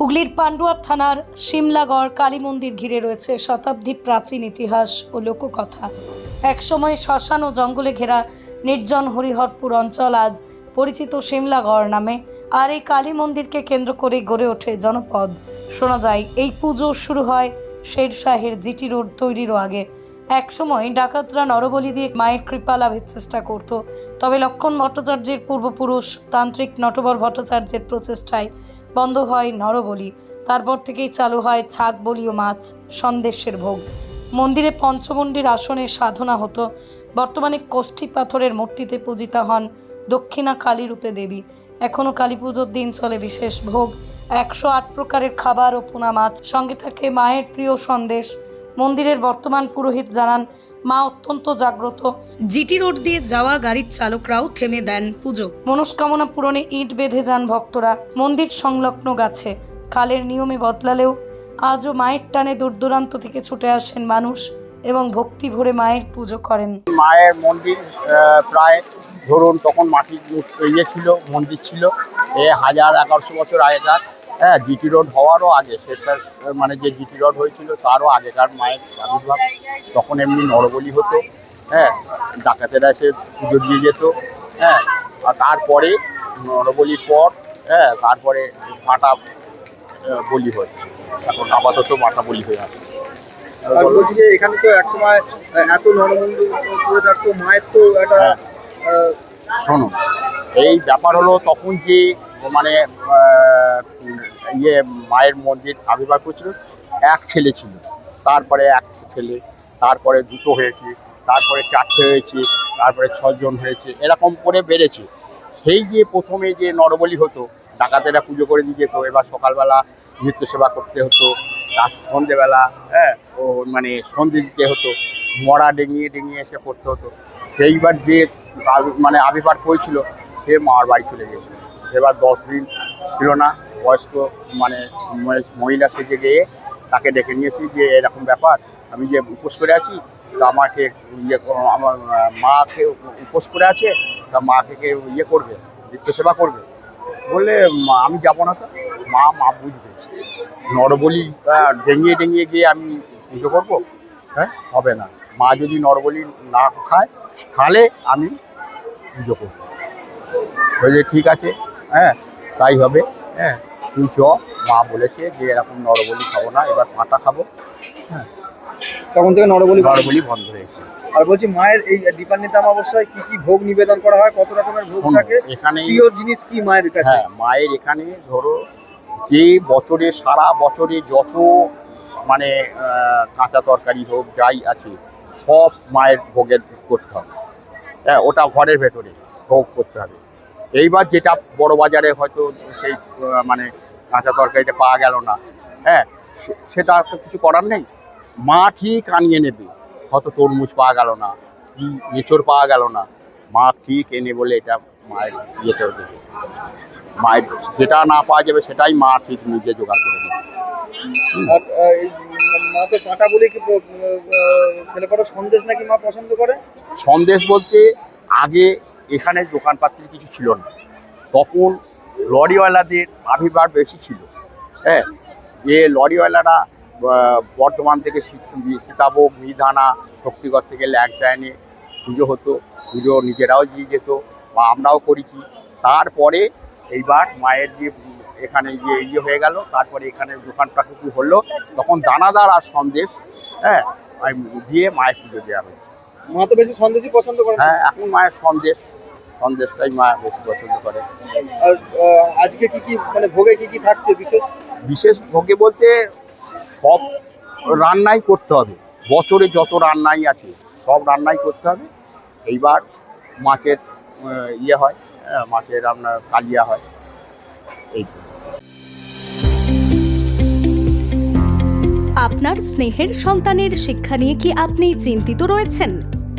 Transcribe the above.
হুগলির পান্ডুয়া থানার সিমলাগড় কালী মন্দির ঘিরে রয়েছে শতাব্দী প্রাচীন ইতিহাস ও লোককথা। একসময় শ্মশান ও জঙ্গলে ঘেরা নির্জন হরিহরপুর অঞ্চল আজ পরিচিত সিমলাগড় নামে। আর এই কালী মন্দিরকে কেন্দ্র করে গড়ে ওঠে জনপদ। শোনা যায়, এই পুজো শুরু হয় শের শাহের জিটি রোড তৈরিরও আগে। একসময় ডাকাতরা নরবলি দিয়ে মায়ের কৃপা লাভের চেষ্টা করত। তবে লক্ষণ ভট্টাচার্যের পূর্বপুরুষ, তান্ত্রিক নটবর ভট্টাচার্যের প্রচেষ্টায় বন্ধ হয় নরবলি, তারপর থেকেই চালু হয় ছাগ বলি ও মাছ, সন্দেশের ভোগ। মন্দিরে পঞ্চমন্ডির আসনে সাধনা হতো। বর্তমানে কোষ্ঠী পাথরের মূর্তিতে পূজিতা হন দক্ষিণা কালী রূপে দেবী। এখনও কালী পুজোর দিন চলে বিশেষ ভোগ। একশো আট প্রকারের খাবার ও পোনা মাছ। সঙ্গে থাকে মায়ের প্রিয় সন্দেশ। মন্দিরের বর্তমান পুরোহিত জানান মা অত্যন্ত জাগ্রত। জিটি রোড দিয়ে যাওয়া গাড়ির চালকরাও থেমে দেন পুজো। মনস্কামনা পূরণে ইট বেঁধে যান ভক্তরা। মন্দির সংলগ্ন গাছে কালের নিয়মে বদলালেও আজও মায়ের টানে দূর দূরান্ত থেকে ছুটে আসেন মানুষ এবং ভক্তি ভরে মায়ের পুজো করেন। মায়ের মন্দির আহ, প্রায় ধরুন তখন মাটির ইয়ে ছিল মন্দির ছিল এ হাজার এগারোশো বছর আগেকার। হ্যাঁ জিটি রোড হওয়ারও আগে সেটা মানে যে জিটি রোড হয়েছিল তারও আগেকার মায়ের আবির্ভাব। তখন এমনি নরবলি হতো হ্যাঁ ডাকাতেরা এসে পুজো দিয়ে যেত হ্যাঁ আর তারপরে নরবলির পর হ্যাঁ তারপরে মাটা বলি হয়। এখন আপাতত মাটা বলি হয়ে আছে। বলছি যে এখানে তো একসময় এত নরমন্দির করে থাকতো মায়ের তো একটা হ্যাঁ। শোনো এই ব্যাপার হলো তখন যে মানে ইয়ে মায়ের মন্দির আবির্ভাব করছিল এক ছেলে ছিল। তারপরে এক ছেলে, তারপরে দুটো হয়েছে, তারপরে চারটে হয়েছে, তারপরে ছজন হয়েছে, এরকম করে বেড়েছে। সেই যে প্রথমে যে নরবলি হতো, ডাকাতেরা পুজো করে দিয়ে যেত, এবার সকালবেলা নিত্য সেবা করতে হতো, রাত সন্ধেবেলা হ্যাঁ ও মানে সন্ধে দিতে হতো, মরা ডেঙিয়ে ডেঙিয়ে এসে করতে হতো। সেইবার যে মানে আবির্ভাব হয়েছিল, সে মার বাড়ি চলে গেছে। এবার দশ দিন ছিল না বয়স্ক মানে মহিলা সেজে গিয়ে তাকে ডেকে নিয়েছি যে এরকম ব্যাপার আমি যে উপোস করে আছি তা আমাকে ইয়ে আমার মাকে উপোস করে আছে তা মাকে কে ইয়ে করবে নিত্য সেবা করবে। বললে "মা, আমি যাব না তো। মা মা বুঝবে। নরবলি ডেঙিয়ে ডেঙিয়ে গিয়ে আমি পুজো করব? হ্যাঁ হবে না। মা যদি নরবলি না খায় তাহলে আমি পুজো করব। বলছে ঠিক আছে। হ্যাঁ তাই হবে। হ্যাঁ। চ মা বলেছে যে এরকম নরবলি খাব না এবার পাটা খাব। হ্যাঁ। তখন থেকে নরবলি নরবলি বন্ধ হয়েছে আর বলছি মায়ের এই দীপান্বিতা অমাবস্যায় কি কি ভোগ নিবেদন করা হয়? কত রকমের ভোগ থাকে? এখানে প্রিয় জিনিস কি মায়ের কাছে? হ্যাঁ মায়ের এখানে ধরো যে বছরে সারা বছরে যত মানে কাঁচা তরকারি হোক যাই আছে সব মায়ের ভোগের করতে হবে। হ্যাঁ ওটা ঘরের ভেতরে ভোগ করতে হবে। এইবার যেটা বড় বাজারে হয়তো সেই মানে কাঁচা তরকারিটা পাওয়া গেল না। হ্যাঁ সেটা তো কিছু করার নেই। মা ঠিক আনিয়ে নেবে। হয়তো তরমুজ পাওয়া গেল না কি এঁচড় পাওয়া গেল না। মা ঠিক এনে বলে এটা মায়ের ইয়েতে দেবে। মায়ের যেটা না পাওয়া যাবে সেটাই মা ঠিক নিজে জোগাড় করে দেবে সন্দেশ নাকি মা পছন্দ করে? সন্দেশ বলতে আগে এখানে দোকানপাত্র কিছু ছিল না। তখন লরিওয়ালাদের আবির্ভাব বেশি ছিল হ্যাঁ যে লরিওয়ালারা আহ, বর্ধমান থেকে সীতাভোগ মিধানা শক্তিগড় থেকে ল্যাংচা এনে পুজো হতো পুজো নিজেরাও দিয়ে যেত বা আমরাও করেছি। তারপরে এইবার মায়ের যে এখানে যে ইয়ে হয়ে গেল তারপরে এখানে দোকানপাট কি হলো তখন দানাদার আর সন্দেশ হ্যাঁ দিয়ে মায়ের পুজো দেওয়া হয়েছে। মা তো বেশি সন্দেশই পছন্দ করে হ্যাঁ এখন মায়ের সন্দেশ সন্দেশটাই মা বেশি পছন্দ করে। আর আজকে কি কি মানে ভোগে কি কি থাকছে বিশেষ? বিশেষ ভোগে বলতে সব রান্নাই করতে হবে। বছরে যত রান্নাই আছে সব রান্নাই করতে হবে। এইবার মাছের ইয়ে হয় হ্যাঁ, মাছের আপনার কালিয়া হয়। এই আপনার স্নেহের সন্তানের শিক্ষা নিয়ে কি আপনি চিন্তিত রয়েছেন?